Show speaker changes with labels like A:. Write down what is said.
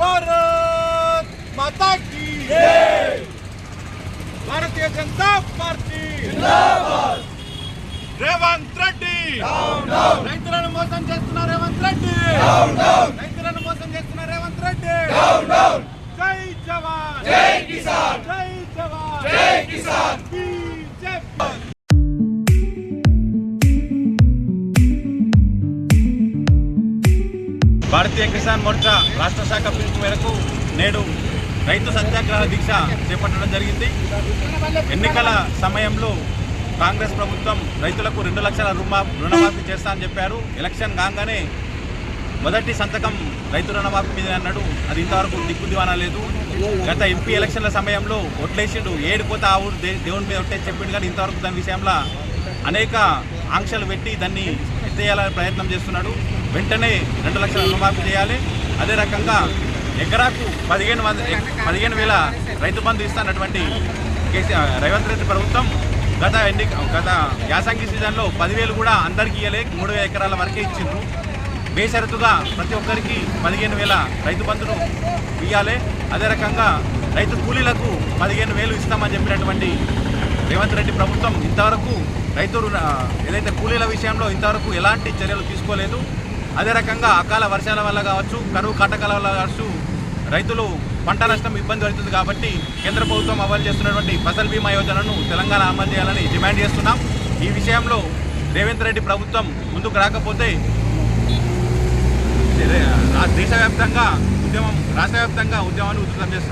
A: భారత్ మాతా కీ భారతీయ జనతా పార్టీ! రేవంత్ రెడ్డి! రైతులను మోసం చేస్తున్న రేవంత్ రెడ్డి! రైతులను మోసం చేస్తున్న రేవంత్ రెడ్డి! జై జవాన్! జై కిసాన్! జై జవాన్! జై కిసాన్! భారతీయ కిసాన్ మోర్చా రాష్ట్ర శాఖ పిలుపు మేరకు నేడు రైతు సత్యాగ్రహ దీక్ష చేపట్టడం జరిగింది. ఎన్నికల సమయంలో కాంగ్రెస్ ప్రభుత్వం రైతులకు రెండు లక్షల రుణమా రుణమాఫీ చేస్తా అని చెప్పారు. ఎలక్షన్ కాగానే మొదటి సంతకం రైతు రుణమాఫీ మీద అన్నాడు. అది ఇంతవరకు దిక్కు దివానా లేదు. గత ఎంపీ ఎలక్షన్ల సమయంలో ఒట్లేసిండు ఏడిపోతే ఆ ఊరు దేవుని మీద ఒట్టే చెప్పిండు కానీ ఇంతవరకు దాని విషయంలో అనేక ఆంక్షలు పెట్టి దాన్ని ఎత్తేయాలని ప్రయత్నం చేస్తున్నాడు. వెంటనే రెండు లక్షల రుణమాఫీ చేయాలి. అదే రకంగా ఎకరాకు పదిహేను వంద పదిహేను వేల రైతు బంధు ఇస్తున్నటువంటి కేసీఆర్ రేవంత్ రెడ్డి ప్రభుత్వం గత ఎన్ని గత యాసంగి సీజన్లో పదివేలు కూడా అందరికీ ఇవ్వలే మూడు వేల ఎకరాల వరకే ఇచ్చిండ్రు. బేషరతుగా ప్రతి ఒక్కరికి పదిహేను వేల రైతు బంధును ఇవ్వాలి అదే రకంగా రైతు కూలీలకు పదిహేను వేలు ఇస్తామని చెప్పినటువంటి రేవంత్ రెడ్డి ప్రభుత్వం ఇంతవరకు రైతు రుణ- ఏదైతే కూలీల విషయంలో ఇంతవరకు ఎలాంటి చర్యలు తీసుకోలేదు అదే రకంగా అకాల వర్షాల వల్ల కావచ్చు కరువు కాటకాల వల్ల కావచ్చు రైతులు పంట నష్టం ఇబ్బంది పడుతుంది కాబట్టి కేంద్ర ప్రభుత్వం అమలు చేస్తున్నటువంటి ఫసల్ బీమా యోజనను తెలంగాణ అమలు చేయాలని డిమాండ్ చేస్తున్నాం. ఈ విషయంలో రేవంత్ రెడ్డి ప్రభుత్వం ముందుకు రాకపోతే దేశవ్యాప్తంగా ఉద్యమం రాష్ట్ర వ్యాప్తంగా ఉద్యమాన్ని ఉధృతం చేస్తాం.